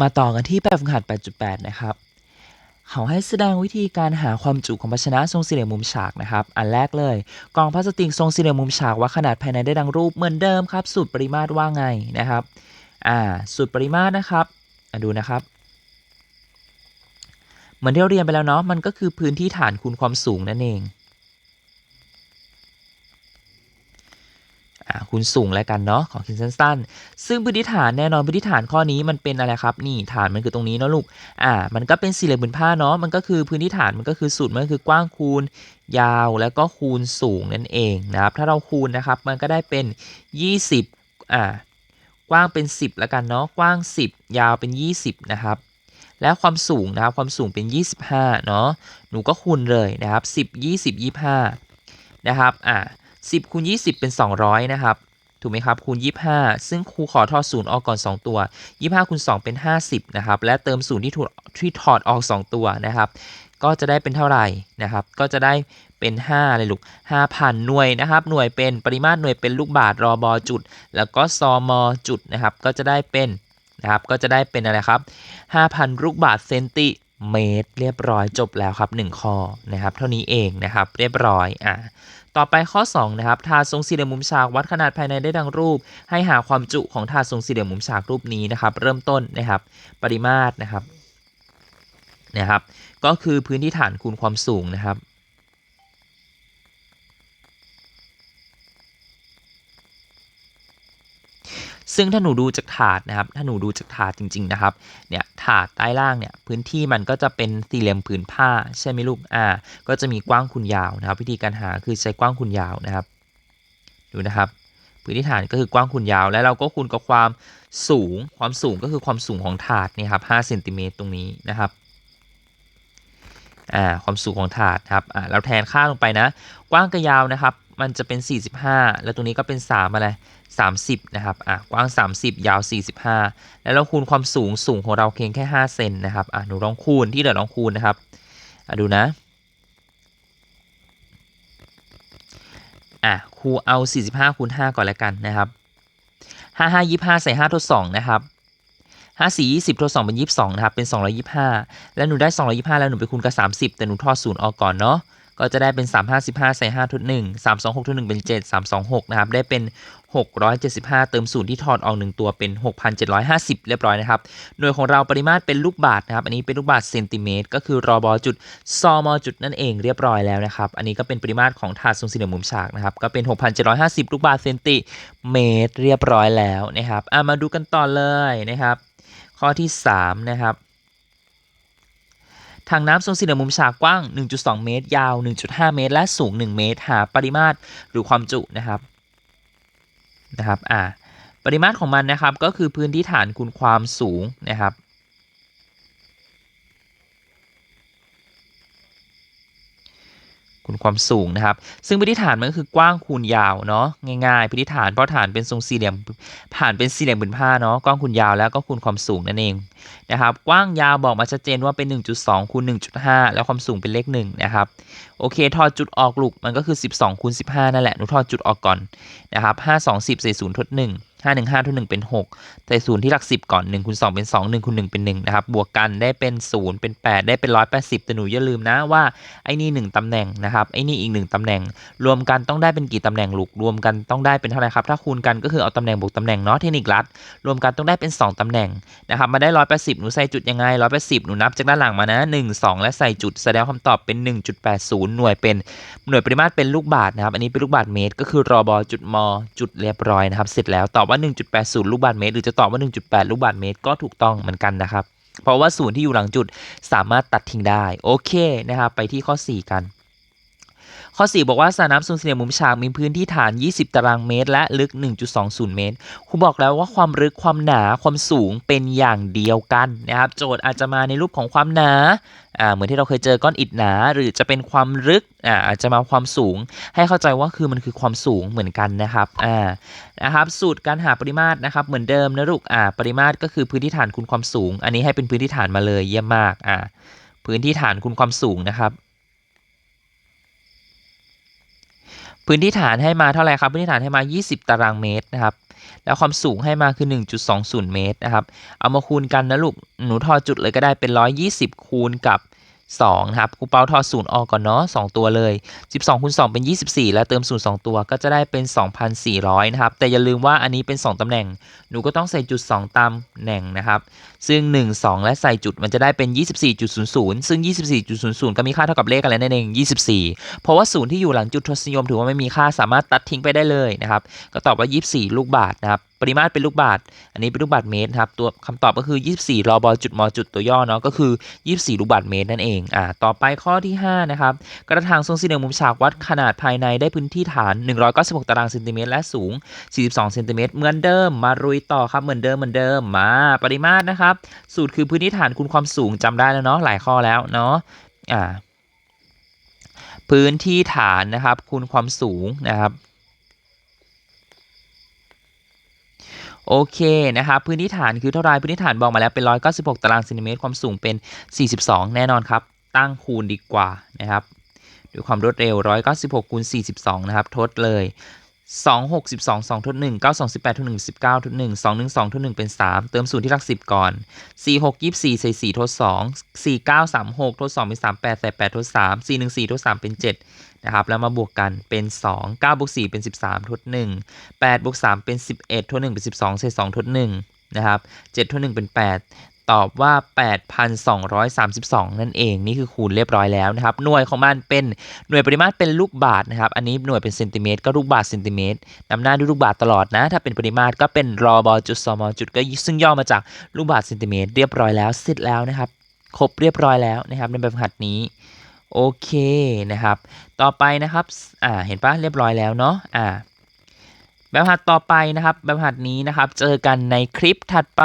มาต่อกันที่แบบฝึกหัด 8.8 นะครับ เขาให้แสดงวิธีการหาความจุของภาชนะทรงสี่เหลี่ยมมุมฉากนะครับ อันแรกเลย กล่องพลาสติกทรงสี่เหลี่ยมมุมฉากวัดขนาดภายในได้ดังรูปเหมือนเดิมครับ สูตรปริมาตรว่าไงนะครับ อ่า สูตรปริมาตรนะครับดูนะครับ เหมือนที่เราเรียนไปแล้วเนาะ มันก็คือพื้นที่ฐานคูณความสูงนั่นเอง อ่า คูณสูงแล้วกันเนาะของคิดสั้นๆ ซึ่งพื้นที่ฐานแน่นอนพื้นที่ฐานข้อนี้มันเป็นอะไรครับนี่ฐานมันคือตรงนี้เนาะลูกอ่ามันก็เป็นสี่เหลี่ยมผืนผ้าเนาะมันก็คือพื้นที่ฐานมันก็คือสูตรมันก็คือกว้างคูณยาวแล้วก็คูณสูงนั่นเองนะครับถ้าเราคูณนะครับมันก็ได้เป็น 20อ่ากว้างเป็น 10แล้วกันเนาะกว้าง 10 ยาวเป็น 20 นะครับแล้วความสูงนะครับความสูงเป็น 25 เนาะหนูก็คูณเลยนะครับ 10 20 25 นะครับอ่า10คูณ20 เป็น 200 นะครับ ถูกไหมครับคูณ 25 ซึ่งครูขอทอดศูนย์ออกก่อน 2 ตัว 25คูณ2เป็น 50 นะครับ และเติมศูนย์ที่ถูกที่ถอดออก 2 ตัวนะครับ ก็จะได้เป็นเท่าไหร่นะครับ ก็จะได้เป็น 5 เลยลูก 5,000 หน่วยนะครับ หน่วยเป็นปริมาตรหน่วยเป็นลูกบาศก์รอบอจุด แล้วก็ซอมอจุดนะครับ ก็จะได้เป็นนะครับ ก็จะได้เป็นอะไรครับ 5,000 ลูกบาศก์เซนติเมตร เรียบร้อยจบแล้วครับ 1 ข้อนะครับ เท่านี้เองนะครับ เรียบร้อย อะ ต่อไปข้อ 2 นะครับ ถาดทรงสี่เหลี่ยมมุมฉากวัดขนาดภายในได้ดังรูป ให้หาความจุของถาดทรงสี่เหลี่ยมมุมฉากรูปนี้นะครับ เริ่มต้นนะครับ ปริมาตรนะครับนะครับ ก็คือพื้นที่ฐานคูณความสูงนะครับ ซึ่งถ้าหนูดูจากถาดนะครับ ถ้าหนูดูจากถาดจริง ๆ นะครับ เนี่ยถาดใต้ล่างเนี่ยพื้นที่มันก็จะเป็นสี่เหลี่ยมผืนผ้าใช่ไหมลูก อ่า ก็จะมีกว้างคูณยาวนะครับ วิธีการหาคือใช้กว้างคูณยาวนะครับ ดูนะครับ พื้นที่ฐานก็คือกว้างคูณยาว แล้วเราก็คูณกับความสูง ความสูงก็คือความสูงของถาดนี่ครับ5เซนติเมตรตรงนี้นะครับอ่าความสูงของถาดครับอ่าเราแทนค่าลงไปนะ กว้างกับยาวนะครับ มันจะเป็น 45 แล้วตรงนี้ก็เป็น 3 อะไร 30 นะครับ อะ กว้าง 30 ยาว 45 แล้วเราคูณความสูงสูงของเราเพียงแค่ 5 เซนนะครับ อะ หนูลองคูณที่เหลือลองคูณนะครับ อะ ดูนะ อะ ครูเอา 45คูณ5ก่อนแล้วกันนะครับ 5 5 25 ใส่ 5 ทด 2 นะครับ5 4 20ทด2เป็น22นะครับ เป็น225แล้วหนูได้225แล้วหนูไปคูณกับ30แต่หนูทอดศูนย์ออกก่อนเนาะ ก็จะได้เป็น 355 ใส่5ทด1 326ทุด1เป็น 7 326 นะครับ ได้เป็น 675 เติมศูนย์ที่ถอดออก 1 ตัวเป็น 6,750 เรียบร้อยนะครับ หน่วยของเราปริมาตรเป็นลูกบาศนะครับ อันนี้เป็นลูกบาศเซนติเมตร ก็คือรอบอจุดซอมอจุดนั่นเองเรียบร้อยแล้วนะครับ อันนี้ก็เป็นปริมาตรของถาดทรงสี่เหลี่ยมมุมฉากนะครับ ก็เป็น 6,750 ลูกบาศเซนติเมตรเรียบร้อยแล้วนะครับอะมาดูกันต่อเลยนะครับ ข้อที่ 3 นะครับ ทางน้ำทรงสี่เหลี่ยมมุมฉากกว้าง 1.2 เมตร ยาว 1.5 เมตร และสูง 1 เมตร หาปริมาตรหรือความจุนะครับนะครับอ่าปริมาตรของมันนะครับก็คือพื้นที่ฐานคูณความสูงนะครับ คูณความสูงนะครับ ซึ่งพื้นที่ฐานมันก็คือกว้างคูณยาวเนาะง่ายๆพื้นที่ฐานเพราะฐานเป็นทรงสี่เหลี่ยมฐานเป็นสี่เหลี่ยมผืนผ้าเนาะกว้างคูณยาวแล้วก็คูณความสูงนั่นเองนะครับกว้างยาวบอกมาชัดเจนว่าเป็น 1.2คูณ1.5 แล้วความสูงเป็นเลข1นะครับโอเคถอดจุดออกลูกมันก็คือ 12คูณ15 นั่นแหละหนูถอดจุดออกก่อนนะครับ5 2 10ใส่0ทด1 5 1 5ทด1เป็น6ใส่0ที่หลัก10ก่อน1คูณ2เป็น2 1คูณ1เป็น1นะครับ บวกกันได้เป็น0เป็น8ได้เป็น180แต่หนูอย่าลืมนะว่าไอ้นี่1ตำแหน่งนะครับไอ้นี่อีก1ตำแหน่ง รวมกันต้องได้เป็นกี่ตำแหน่งลูกรวมกันต้องได้เป็นเท่าไหร่ครับ ถ้าคูณกันก็คือเอาตำแหน่งบวกตำแหน่งเนาะเทคนิคลัดรวมกันต้องได้เป็น2ตำแหน่งนะครับมาได้180หนูใส่จุดยังไง180หนูนับจากด้านหลังมานะ1 2และใส่จุดแสดงคำตอบเป็น1.80หน่วยเป็นหน่วยปริมาตรเป็นลูกบาศนะครับอันนี้เป็นลูกบาศเมตร ก็คือรอบอจุดมจุดเรียบร้อยนะครับเสร็จแล้วตอบว่า 1.80 ลูกบาศก์เมตร หรือจะตอบว่า 1.8 ลูกบาศก์เมตร ก็ถูกต้องเหมือนกันนะครับ เพราะว่าศูนย์ที่อยู่หลังจุดสามารถตัดทิ้งได้ โอเคนะครับ ไปที่ข้อ 4 กัน ข้อ 4 บอกว่าสระน้ำทรงสี่เหลี่ยมมุมฉากมีพื้นที่ฐาน 20 ตารางเมตร และลึก 1.20 เมตรครูบอกแล้วว่าความลึกความหนาความสูงเป็นอย่างเดียวกันนะครับ โจทย์อาจจะมาในรูปของความหนาอ่าเหมือนที่เราเคยเจอก้อนอิฐหนา หรือจะเป็นความลึกอ่าอาจจะมาความสูง ให้เข้าใจว่าคือมันคือความสูงเหมือนกันนะครับอ่านะครับสูตรการหาปริมาตรนะครับเหมือนเดิมนะลูกอ่าปริมาตรก็คือพื้นที่ฐานคูณความสูง อันนี้ให้เป็นพื้นที่ฐานมาเลยเยี่ยมมากอ่าพื้นที่ฐานคูณความสูงนะครับ พื้นที่ฐานให้มาเท่าไหร่ครับ พื้นที่ฐานให้มา 20 ตารางเมตรนะครับ แล้วความสูงให้มาคือ 1.20 เมตรนะครับ เอามาคูณกันนะลูก หนูทอจุดเลยก็ได้เป็น 120 คูณกับ 2นะครับครูเปาทอศูนย์ออกก่อนเนาะ2ตัวเลย 12คูณ2เป็น 24 แล้วเติมศูนย์2ตัวก็จะได้เป็น 2,400 นะครับ แต่อย่าลืมว่าอันนี้เป็น 2ตำแหน่ง หนูก็ต้องใส่จุด 2ตำแหน่งนะครับ ซึ่ง 1 2 และใส่จุดมันจะได้เป็น 24.00 ซึ่ง 24.00 ก็มีค่าเท่ากับเลขอะไรนั่นเอง 24 เพราะว่าศูนย์ที่อยู่หลังจุดทศนิยมถือว่าไม่มีค่าสามารถตัดทิ้งไปได้เลยนะครับ ก็ตอบว่า 24 ลูกบาศก์นะครับปริมาตรเป็นลูกบาศก์อันนี้เป็นลูกบาศก์เมตรครับตัวคำตอบก็คือ 24รอบอจุดมจุดตัวย่อเนาะก็คือ 24 ลูกบาศก์เมตรนั่นเองอ่าต่อไปข้อที่5นะครับกระถางทรงสี่เหลี่ยมมุมฉากวัดขนาดภายในได้พื้นที่ฐาน 196 ตารางเซนติเมตรและสูง 42เซนติเมตรเหมือนเดิมมารุยต่อครับเหมือนเดิมเหมือนเดิมมาปริมาตรนะครับสูตรคือพื้นที่ฐานคูณความสูงจำได้แล้วเนาะหลายข้อแล้วเนาะอ่าพื้นที่ฐานนะครับคูณความสูงนะครับ โอเคนะครับพื้นที่ฐานคือเท่าไรพื้นที่ฐานบอกมาแล้วเป็น 196 ตารางเซนติเมตรความสูงเป็น 42 แน่นอนครับ ตั้งคูณดีกว่านะครับด้วยความรวดเร็ว 196คูณ42 นะครับ ทดเลย 2 6 12 2ทด1 9 2 18ทด1 19ทด1 2 1 2ทด1เป็น3เติมศูนย์ที่หลัก10ก่อน4 6 24ใส่4ทด2 4 9 3 6ทด2เป็น3 8ใส่8ทด3 4 1 4ทด3เป็น7นะครับแล้วมาบวกกันเป็น2 9บวก4เป็น13ทด1 8บวก3เป็น11ทด1เป็น12ใส่2ทด1นะครับ7ทด1เป็น8 ตอบว่า 8,232 นั่นเอง นี่คือคูณเรียบร้อยแล้วนะครับ หน่วยของมันเป็นหน่วยปริมาตรเป็นลูกบาศนะครับ อันนี้หน่วยเป็นเซนติเมตรก็ลูกบาศเซนติเมตรนำหน้าด้วยลูกบาศตลอดนะ ถ้าเป็นปริมาตรก็เป็นรอบอจุดสมจุดก็ซึ่งย่อมาจากลูกบาศเซนติเมตรเรียบร้อยแล้วเสร็จแล้วนะครับ ครบเรียบร้อยแล้วนะครับในแบบหัดนี้โอเคนะครับ ต่อไปนะครับ อ่า เห็นปะเรียบร้อยแล้วเนาะ อ่า แบบหัดต่อไปนะครับ แบบหัดนี้นะครับ เจอกันในคลิปถัดไป